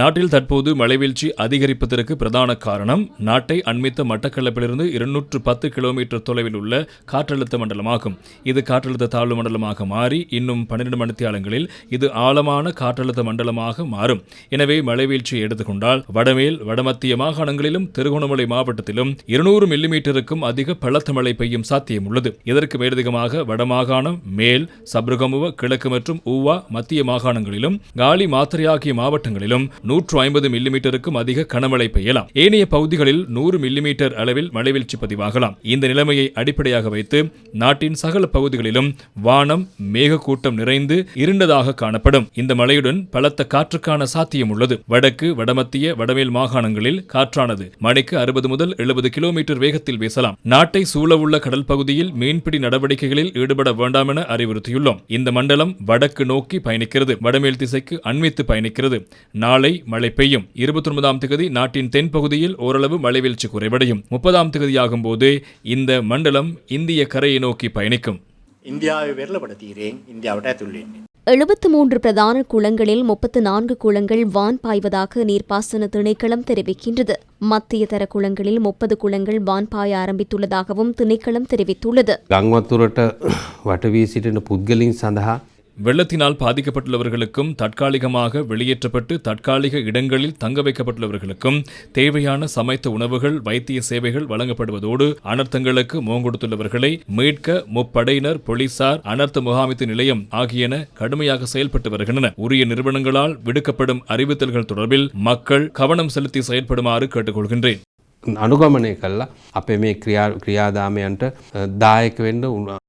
நாட்டில் தற்போது மழைவீழ்ச்சி அதிகரிப்பதற்கு பிரதான காரணம் நாட்டை அண்மித்த மட்டக்களப்பிலிருந்து இருநூற்று பத்து கிலோமீட்டர் தொலைவில் உள்ள காற்றழுத்த மண்டலமாகும். இது காற்றழுத்த தாழ்வு மண்டலமாக மாறி இன்னும் பன்னிரண்டு மணித்தியாலங்களில் இது ஆழமான காற்றழுத்த மண்டலமாக மாறும். எனவே மழைவீழ்ச்சியை எடுத்துக்கொண்டால் வடமேல் வடமத்திய மாகாணங்களிலும் திருகோணமலை மாவட்டத்திலும் இருநூறு மில்லிமீட்டருக்கும் அதிக பலத்த மழை பெய்யும் சாத்தியம் உள்ளது. இதற்கு மேலதிகமாக வடமாகாணம் மேல் சப்ருகமுவ கிழக்கு மற்றும் ஊவா மத்திய மாகாணங்களிலும் காலி மாத்திரை ஆகிய மாவட்டங்களிலும் நூற்று ஐம்பது மில்லிமீட்டருக்கும் அதிக கனமழை பெய்யலாம். ஏனைய பகுதிகளில் நூறு மில்லிமீட்டர் அளவில் மழைவீழ்ச்சி பதிவாகலாம். இந்த நிலைமையை அடிப்படையாக வைத்து நாட்டின் சகல பகுதிகளிலும் வானம் மேகக்கூட்டம் நிறைந்து இருண்டதாக காணப்படும். இந்த மழையுடன் பலத்த காற்றுக்கான சாத்தியம் உள்ளது. வடக்கு வடமத்திய வடமேல் மாகாணங்களில் காற்றானது மணிக்கு அறுபது முதல் எழுபது கிலோமீட்டர் வேகத்தில் வீசலாம். நாட்டை சூழவுள்ள கடல் பகுதியில் மீன்பிடி நடவடிக்கைகளில் ஈடுபட வேண்டாம் என அறிவுறுத்தியுள்ளோம். இந்த மண்டலம் வடக்கு நோக்கி பயணிக்கிறது. வடமேல் திசைக்கு அண்மித்து பயணிக்கிறது. நாளை மழை பெய்யும். இருபத்தி ஒன்பதாம் தேதி நாட்டின் தென்பகுதியில் ஓரளவு மழைவீழ்ச்சி குறைவடையும். முப்பதாம் தேதியாகும் போது இந்த மண்டலம் இந்திய கரையை நோக்கி பயணிக்கும். இந்தியாவை விரலப்படுத்துகிறேன். இந்தியாவிட எழுபத்து மூன்று பிரதான குளங்களில் முப்பத்து நான்கு குளங்கள் வான் பாய்வதாக நீர்ப்பாசன திணைக்களம் தெரிவிக்கின்றது. மத்திய தர குளங்களில் முப்பது குளங்கள் வான் பாய ஆரம்பித்துள்ளதாகவும் திணைக்களம் தெரிவித்துள்ளது. ගංවත්තුරට වටවී සිටින පුද්ගලින් සඳහා வெள்ளத்தினால் பாதிக்கப்பட்டுள்ளவர்களுக்கும் தற்காலிகமாக வெளியேற்றப்பட்டு தற்காலிக இடங்களில் தங்க வைக்கப்பட்டுள்ளவர்களுக்கும் தேவையான சமைத்த உணவுகள் வைத்திய சேவைகள் வழங்கப்படுவதோடு அனர்த்தங்களுக்கு முகங்கொடுத்துள்ளவர்களை மீட்க முப்படையினர் போலீசார் அனர்த்த முகாமித்து நிலையம் ஆகியன கடுமையாக செயல்பட்டு வருகின்றன உரிய நிறுவனங்களால் விடுக்கப்படும் அறிவித்தல்கள் தொடர்பில் மக்கள் கவனம் செலுத்தி செயல்படுமாறு கேட்டுக்கொள்கின்றேன் අනුගමනය කල්ලා අපේ මේ ක්‍රියා ක්‍රියාදාමයන්ට දායක වෙන්න උන-